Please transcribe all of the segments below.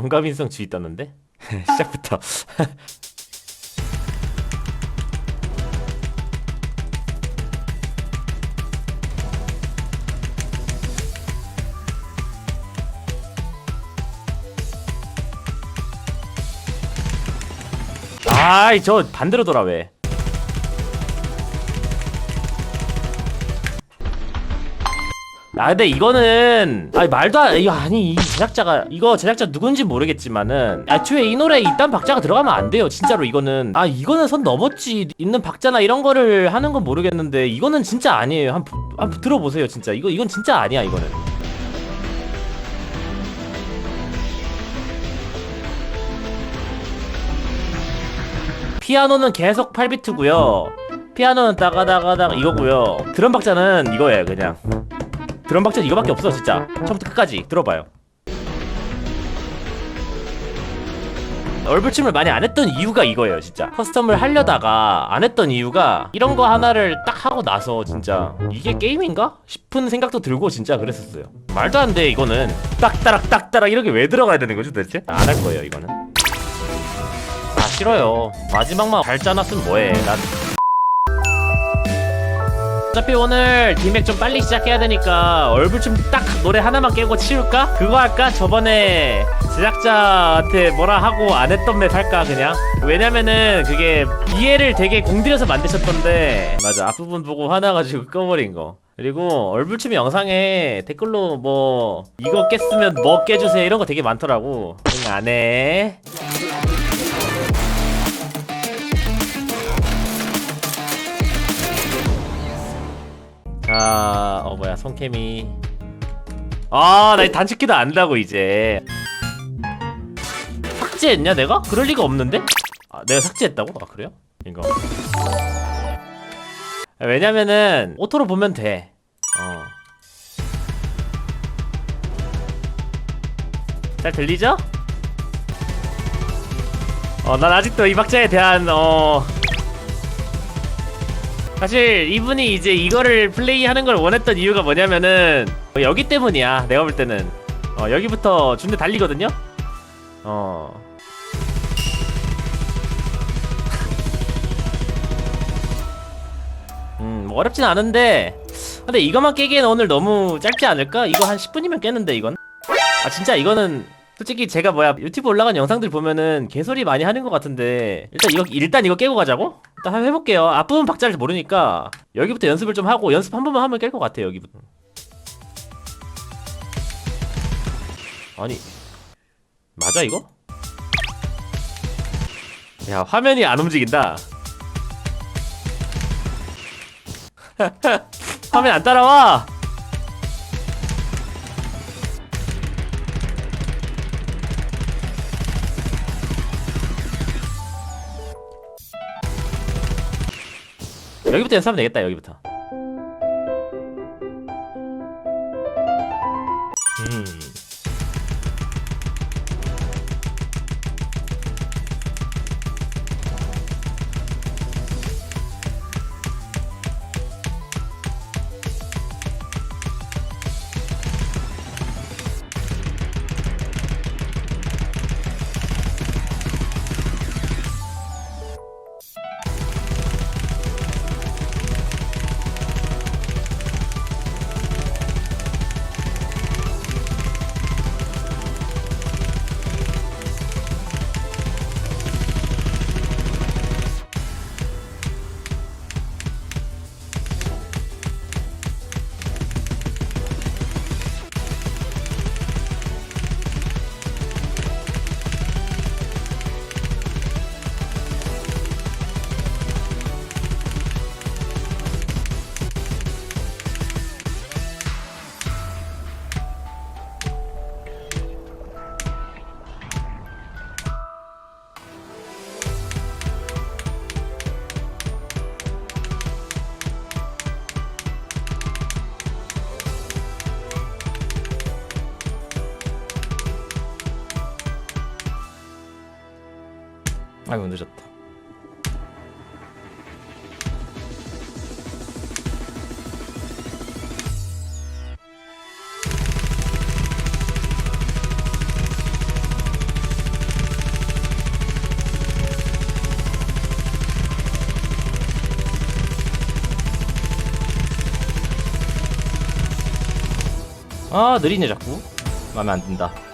광감인성 주의 떴는데? 시작부터. 아이 저 반대로 돌아 왜 아 근데 이거는 아니 말도 안 이거 아니 이 제작자가 이거 제작자 누군지 모르겠지만은 애초에 이 노래에 이딴 박자가 들어가면 안 돼요 진짜로 이거는. 아 이거는 선 넘었지 있는 박자나 이런 거를 하는 건 모르겠는데 이거는 진짜 아니에요. 한번 한번 들어보세요 진짜. 이거 이건 진짜 아니야 이거는. 피아노는 계속 8비트고요. 피아노는 따가다가다가 이거고요. 드럼 박자는 이거예요 그냥 드럼 박자 이거밖에 없어 진짜. 처음부터 끝까지 들어봐요. 얼굴침을 많이 안 했던 이유가 이거예요 진짜. 커스텀을 하려다가 안 했던 이유가 이런 거 하나를 딱 하고 나서 진짜 이게 게임인가? 싶은 생각도 들고 진짜 그랬었어요. 말도 안 돼 이거는. 딱따락 딱따락 이렇게 왜 들어가야 되는 거죠 도대체? 안 할 거예요 이거는. 아 싫어요. 마지막만 잘 짜놨으면 뭐해. 난 어차피 오늘 디맥 좀 빨리 시작해야 되니까 얼굴춤 딱 노래 하나만 깨고 치울까? 그거 할까? 저번에 제작자한테 뭐라 하고 안 했던 맵 할까 그냥? 왜냐면은 그게 이해를 되게 공들여서 만드셨던데 맞아 앞부분 보고 화나가지고 꺼버린 거 그리고 얼굴춤 영상에 댓글로 뭐 이거 깼으면 뭐 깨주세요 이런 거 되게 많더라고 응 안해 손캠이 아, 나 단축키도 안다고 이제 삭제했냐 내가? 그럴 리가 없는데? 아, 내가 삭제했다고? 아 그래요? 이거 아, 왜냐면은 오토로 보면 돼 어. 잘 들리죠? 어, 난 아직도 이 박자에 대한 어 사실 이분이 이제 이거를 플레이하는 걸 원했던 이유가 뭐냐면은 어, 여기 때문이야 내가 볼 때는. 어, 여기부터 준대 달리거든요? 어. 음, 뭐 어렵진 않은데 근데 이거만 깨기엔 오늘 너무 짧지 않을까? 이거 한 10분이면 깨는데 이건? 아 진짜 이거는 솔직히 제가 뭐야 유튜브 올라간 영상들 보면은 개소리 많이 하는 것 같은데 일단 이거 일단 이거 깨고 가자고 일단 한번 해볼게요. 앞부분 박자를 모르니까 여기부터 연습을 좀 하고 연습 한 번만 하면 깰 것 같아요 여기부터. 아니. 맞아 이거? 야 화면이 안 움직인다. 화면 안 따라와 여기부터 연습하면 되겠다 여기부터 아이고 늦었다. 아 느리네 자꾸. 맘에 안 든다.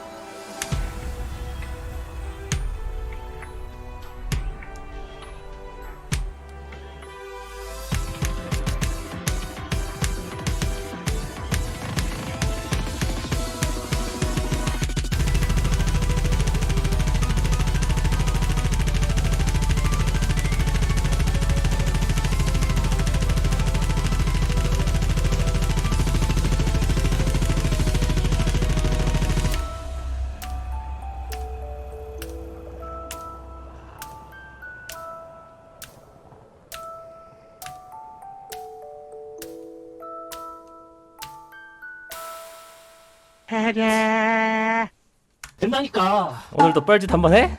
된다니까. 오늘도 뻘짓 한번 해?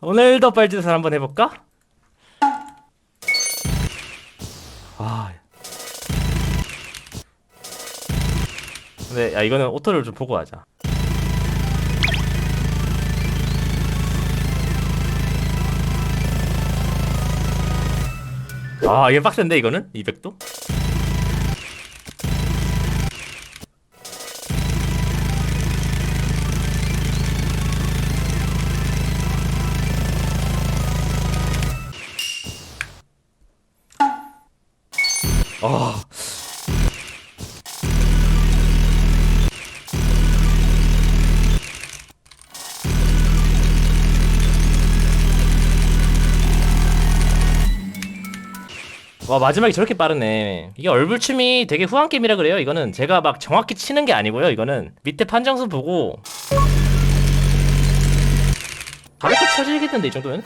오늘도 뻘짓을 한번 해볼까? 아. 근데 야 이거는 오토를 좀 보고 하자. 아 이게 빡센데 이거는 200도? 아. 와 마지막이 저렇게 빠르네. 이게 얼불춤이 되게 후한 게임이라 그래요. 이거는 제가 막 정확히 치는 게 아니고요. 이거는 밑에 판정수 보고 가볍게 쳐지겠는데 이 정도면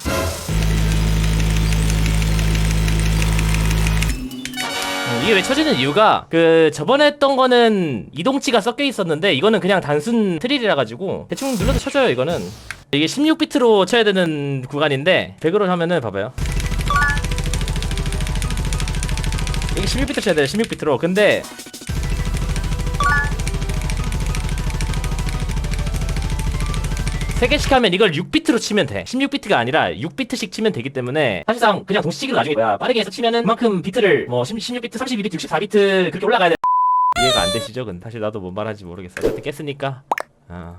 이게 왜 쳐지는 이유가 그 저번에 했던 거는 이동치가 섞여 있었는데 이거는 그냥 단순 트릴이라 가지고 대충 눌러도 쳐져요 이거는. 이게 16비트로 쳐야 되는 구간인데 100으로 하면은 봐봐요. 이게 16비트 쳐야 돼요 16비트로. 근데 세 개씩 하면 이걸 6비트로 치면 돼. 16비트가 아니라 6비트씩 치면 되기 때문에 사실상 그냥 동시치기로 나중에 뭐야 빠르게 해서 치면은 그만큼 비트를 뭐 16비트, 32비트, 64비트 그렇게 올라가야 돼. 이해가 안 되시죠? 근데 사실 나도 뭔 말하는지 모르겠어. 어쨌든 깼으니까. 아.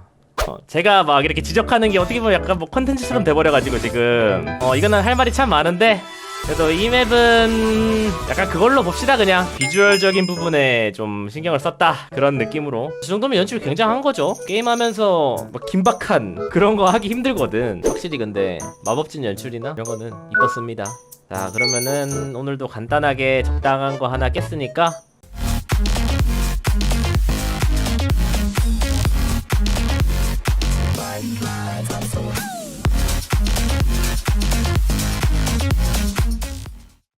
어, 제가 막 이렇게 지적하는 게 어떻게 보면 약간 뭐 컨텐츠처럼 돼버려가지고 지금 어 이거는 할 말이 참 많은데 그래도 이 맵은 약간 그걸로 봅시다 그냥. 비주얼적인 부분에 좀 신경을 썼다. 그런 느낌으로. 이 정도면 연출이 굉장한 거죠. 게임하면서 막 긴박한 그런 거 하기 힘들거든. 확실히 근데 마법진 연출이나 이런 거는 이뻤습니다. 자 그러면은 오늘도 간단하게 적당한 거 하나 깼으니까